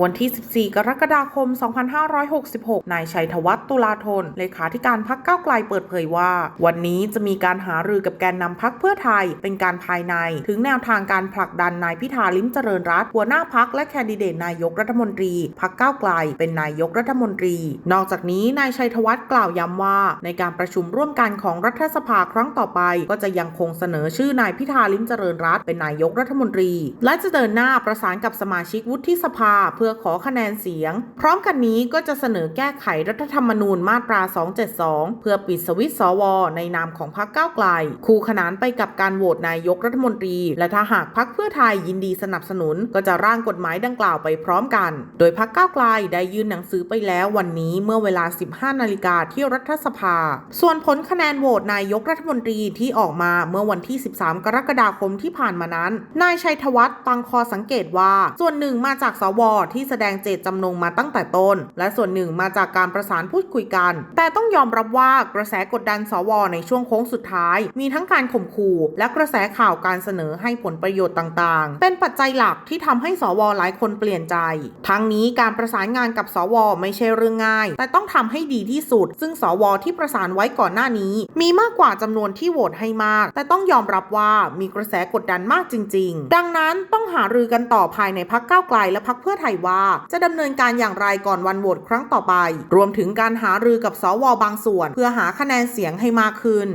วันที่ 14 กรกฎาคม 2566 นายชัยธวัฒน์ตุลาธน เลขาธิการพักเก้าไกลเปิดเผยว่า วันนี้จะมีการหารือกับแกนนำพักเพื่อไทย เป็นการภายใน ถึงแนวทางการผลักดันนายพิธาลิ้มเจริญรัตหัวหน้าพักและแคนดิเดตนายกรัฐมนตรีพักเก้าไกล เป็นนายกรัฐมนตรี นอกจากนี้นายชัยธวัฒน์กล่าวย้ำว่า ในการประชุมร่วมกันของรัฐสภาครั้งต่อไป ก็จะยังคงเสนอชื่อนายพิธาลิ้มเจริญรัตเป็นนายกรัฐมนตรี และจะเดินหน้าประสานกับสมาชิกวุฒิสภาเพื่อขอคะแนนเสียง พร้อมกันนี้ก็จะเสนอแก้ไขรัฐธรรมนูญมาตรา 272 เพื่อปิดสวิตช์สว ในนามของพรรคก้าวไกล คู่ขนานไปกับการโหวตนายกรัฐมนตรี และถ้าหากพรรคเพื่อไทยยินดีสนับสนุน ก็จะร่างกฎหมายดังกล่าวไปพร้อมกัน โดยพรรคก้าวไกลได้ยื่นหนังสือไปแล้ววันนี้เมื่อเวลา 15 นาฬิกาที่รัฐสภา ส่วนผลคะแนนโหวตนายกรัฐมนตรีที่ออกมาเมื่อวันที่ 13 กรกฎาคมที่ผ่านมานั้น นายชัยธวัฒน์ตั้งข้อสังเกตว่า ส่วนหนึ่งมาจากสวที่แสดงเจตจำนงมาตั้งแต่ต้น และส่วนหนึ่งมาจากการประสานพูดคุยกัน แต่ต้องยอมรับว่ากระแสกดดันสวในช่วงโค้งสุดท้าย มีทั้งการข่มขู่และกระแสข่าวการเสนอให้ผลประโยชน์ต่างๆ เป็นปัจจัยหลักที่ทำให้สวหลายคนเปลี่ยนใจ ทั้งนี้การประสานงานกับสวไม่ใช่เรื่องง่าย แต่ต้องทำให้ดีที่สุด ซึ่งสวที่ประสานไว้ก่อนหน้านี้ มีมากกว่าจำนวนที่โหวตให้มาก แต่ต้องยอมรับว่ามีกระแสกดดันมากจริง ๆ ดังนั้นต้องหารือกันต่อภายในพักก้าวไกลและพักเพื่อไทยว่า จะดำเนินการอย่างไรก่อนวันโหวตครั้งต่อไป รวมถึงการหารือกับสวบางส่วน เพื่อหาคะแนนเสียงให้มากขึ้น